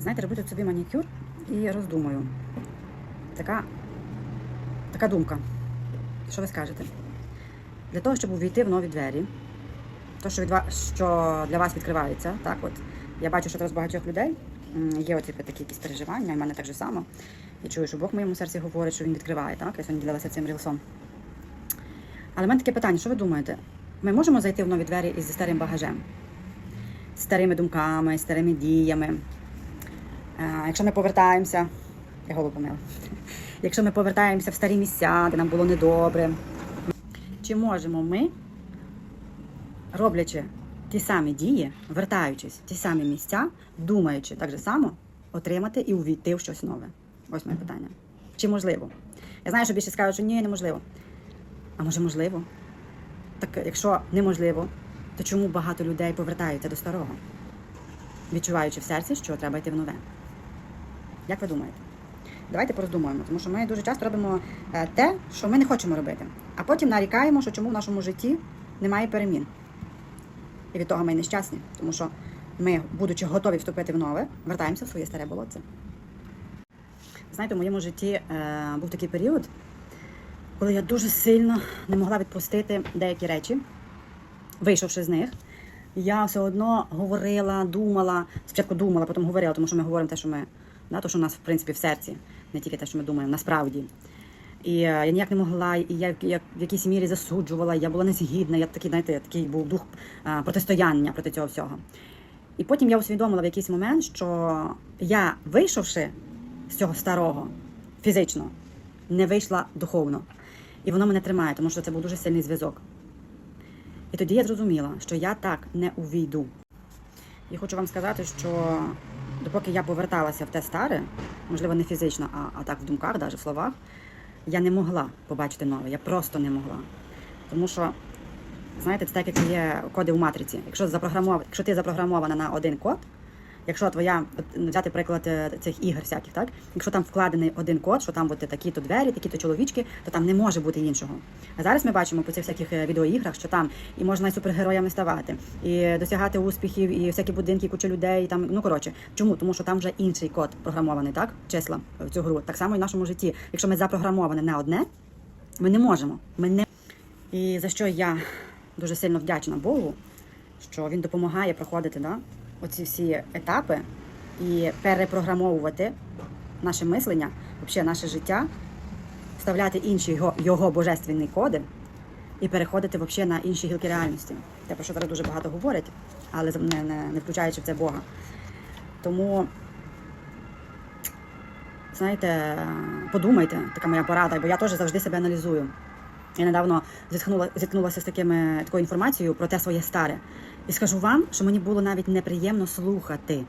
Знаєте, роблю тут собі манікюр і роздумую. Така, така думка. Що ви скажете? Для того, щоб увійти в нові двері, то, що, від вас, що для вас відкривається, так от. Я бачу, що зараз багатьох людей є оці такі якісь переживання, і в мене так же само. Я чую, що Бог в моєму серці говорить, що він відкриває, так? Я сьогодні ділилася цим рілсом. Але в мене таке питання: що ви думаєте? Ми можемо зайти в нові двері із старим багажем, старими думками, старими діями. Е, Якщо ми повертаємося, я голову помила. Якщо ми повертаємося в старі місця, де нам було недобре, чи можемо ми, роблячи ті самі дії, вертаючись в ті самі місця, думаючи так же само, отримати і увійти в щось нове? Ось моє питання. Чи можливо? Я знаю, що більше скажуть, що ні, неможливо. А може можливо? Так якщо неможливо, то чому багато людей повертаються до старого, відчуваючи в серці, що треба йти в нове? Як ви думаєте? Давайте пороздумуємо, тому що ми дуже часто робимо е, те, що ми не хочемо робити, а потім нарікаємо, що чому в нашому житті немає перемін. І від того ми нещасні, тому що ми, будучи готові вступити в нове, вертаємося в своє старе болотце. Знаєте, в моєму житті е, був такий період, коли я дуже сильно не могла відпустити деякі речі, вийшовши з них. Я все одно говорила, думала. Спочатку думала, потім говорила, тому що ми говоримо те, що ми, да, то, що у нас в принципі в серці, не тільки те, що ми думаємо, насправді. І е, я ніяк не могла, і я, я в якійсь мірі засуджувала, я була незгідна, я такий, знаєте, такий був дух е, протистояння проти цього всього. І потім я усвідомила в якийсь момент, що я, вийшовши з цього старого фізично, не вийшла духовно. І воно мене тримає, тому що це був дуже сильний зв'язок. І тоді я зрозуміла, що я так не увійду. І хочу вам сказати, що допоки я поверталася в те старе, можливо, не фізично, а, а так в думках, навіть в словах, я не могла побачити нове. Я просто не могла. Тому що, знаєте, це так, як є коди в матриці. Якщо запрограмов... якщо ти запрограмована на один код, якщо твоя, от, взяти приклад е, цих ігор всяких, так? Якщо там вкладений один код, що там бути такі-то двері, такі-то чоловічки, то там не може бути іншого. А зараз ми бачимо по цих всяких е, відеоіграх, що там і можна і супергероями ставати, і досягати успіхів, і всякі будинки, куча людей. І Там ну коротше, чому? Тому що там вже інший код програмований, так? Числа в цю гру. Так само і в нашому житті. Якщо ми запрограмовані на одне, ми не можемо. Ми не і за що я дуже сильно вдячна Богу, що він допомагає проходити да, оці всі етапи і перепрограмовувати наше мислення, взагалі наше життя, вставляти інші його, його божественні коди і переходити взагалі на інші гілки реальності. Те, про що зараз дуже багато говорять, але не, не, не включаючи в це Бога. Тому, знаєте, подумайте, така моя порада, бо я теж завжди себе аналізую. Я недавно зіткнула, зіткнулася з такими, такою інформацією про те своє старе. І скажу вам, що мені було навіть неприємно слухати.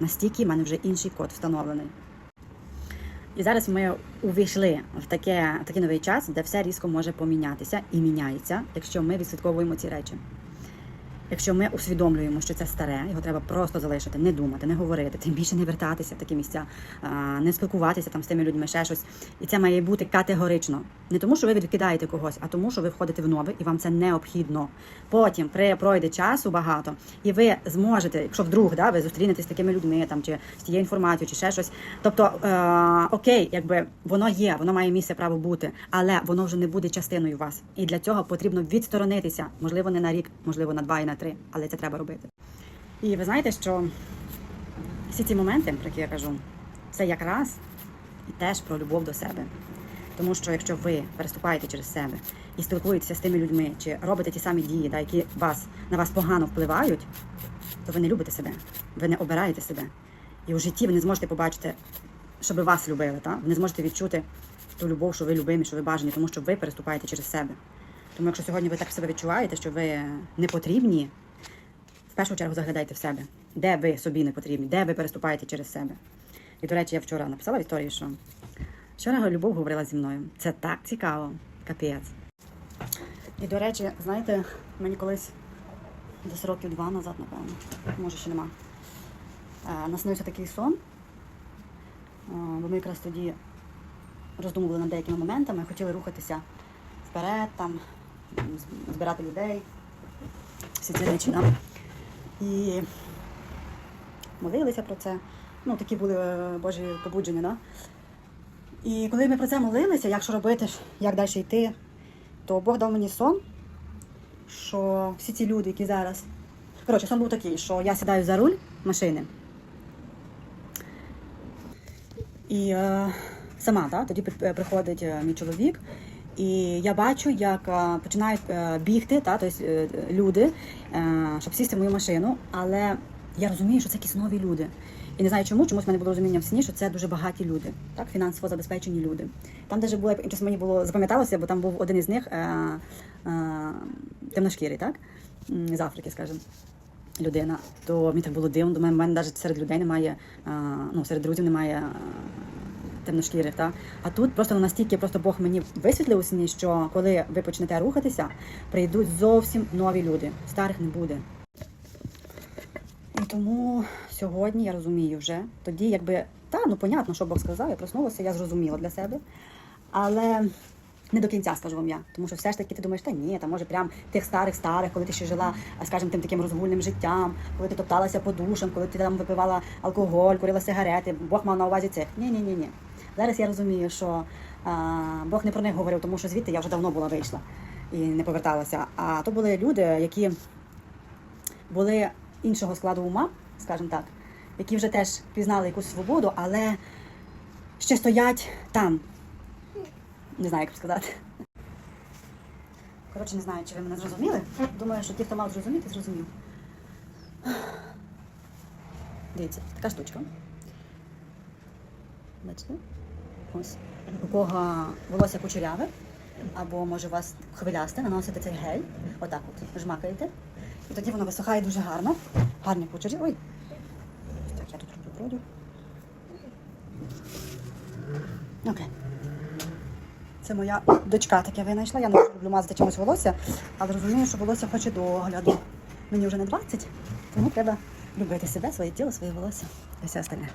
Настільки в мене вже інший код встановлений. І зараз ми увійшли в таке, в такий новий час, де все різко може помінятися і міняється, якщо ми відслідковуємо ці речі. Якщо ми усвідомлюємо, що це старе, його треба просто залишити, не думати, не говорити, тим більше не вертатися в такі місця, не спілкуватися там з тими людьми, ще щось. І це має бути категорично. Не тому, що ви відкидаєте когось, а тому, що ви входите в нове і вам це необхідно. Потім при пройде часу багато, і ви зможете, якщо вдруг да, ви зустрінетесь з такими людьми, там чи з тією інформацією, чи ще щось. Тобто, е, окей, якби воно є, воно має місце право бути, але воно вже не буде частиною вас. І для цього потрібно відсторонитися, можливо, не на рік, можливо, на два і на три, але це треба робити. І ви знаєте, що всі ці моменти, про які я кажу, це якраз і теж про любов до себе. Тому що якщо ви переступаєте через себе і спілкуєтеся з тими людьми, чи робите ті самі дії, да, які вас, на вас погано впливають, то ви не любите себе, ви не обираєте себе. І у житті ви не зможете побачити, щоб вас любили. Та? Ви не зможете відчути ту любов, що ви любимі, що ви бажані, тому що ви переступаєте через себе. Тому якщо сьогодні ви так себе відчуваєте, що ви не потрібні, в першу чергу заглядайте в себе, де ви собі не потрібні, де ви переступаєте через себе. І, до речі, я вчора написала в що вчора любов говорила зі мною. Це так цікаво, капець. І, до речі, знаєте, мені колись десь років два назад, напевно, може ще нема. е, Наснився такий сон, е, бо ми якраз тоді роздумували над деякими моментами, хотіли рухатися вперед, там, збирати людей, всі ці речі. Да? І молилися про це. Ну, такі були е, Божі побудження, да? І коли ми про це молилися, як що робити, як далі йти, то Бог дав мені сон, що всі ці люди, які зараз. Коротше, сон був такий, що я сідаю за руль машини. І е, сама, да, тоді приходить е, мій чоловік, і я бачу, як е, починають е, бігти, та, тобто, люди, щоб сісти в мою машину, але я розумію, що це якісь нові люди. І не знаю чому, чомусь в мене було розуміння в сні, що це дуже багаті люди, так, фінансово забезпечені люди. Там даже було, щось мені було запам'яталося, бо там був один із них темношкірий, так? З Африки, скажімо людина, то мені так було дивно. До мене, навіть серед людей немає, ну, серед друзів немає темношкірих. Та? А тут просто ну, настільки просто Бог мені висвітлив у сні, що коли ви почнете рухатися, прийдуть зовсім нові люди. Старих не буде. І тому сьогодні я розумію вже. Тоді, якби, та, ну понятно, що Бог сказав, я проснулася, я зрозуміла для себе. Але не до кінця скажу вам я. Тому що все ж таки ти думаєш, та ні, та може прям тих старих старих, коли ти ще жила, скажімо, тим таким розгульним життям, коли ти топталася по душам, коли ти там випивала алкоголь, курила сигарети. Бог мав на увазі цих. Ні, ні, ні, ні. Зараз я розумію, що а, Бог не про них говорив, тому що звідти я вже давно була вийшла і не поверталася. А то були люди, які були іншого складу ума, скажімо так, які вже теж пізнали якусь свободу, але ще стоять там. Не знаю, як сказати. Коротше, не знаю, чи ви мене зрозуміли. Думаю, що ті, хто мав зрозуміти, зрозумів. Дивіться, така штучка. Бачите? Ось. У кого волосся кучеряве, або може у вас хвилясте, наносите цей гель, отак от жмакаєте. І тоді воно висухає дуже гарно. Гарні кучері. Ой. Так, я тут роблю продю. Окей. Це моя дочка таке винайшла. Я не люблю мазати чимось волосся, але розумію, що волосся хоче догляду. Мені вже не 20, тому треба любити себе, своє тіло, своє волосся і все остальне.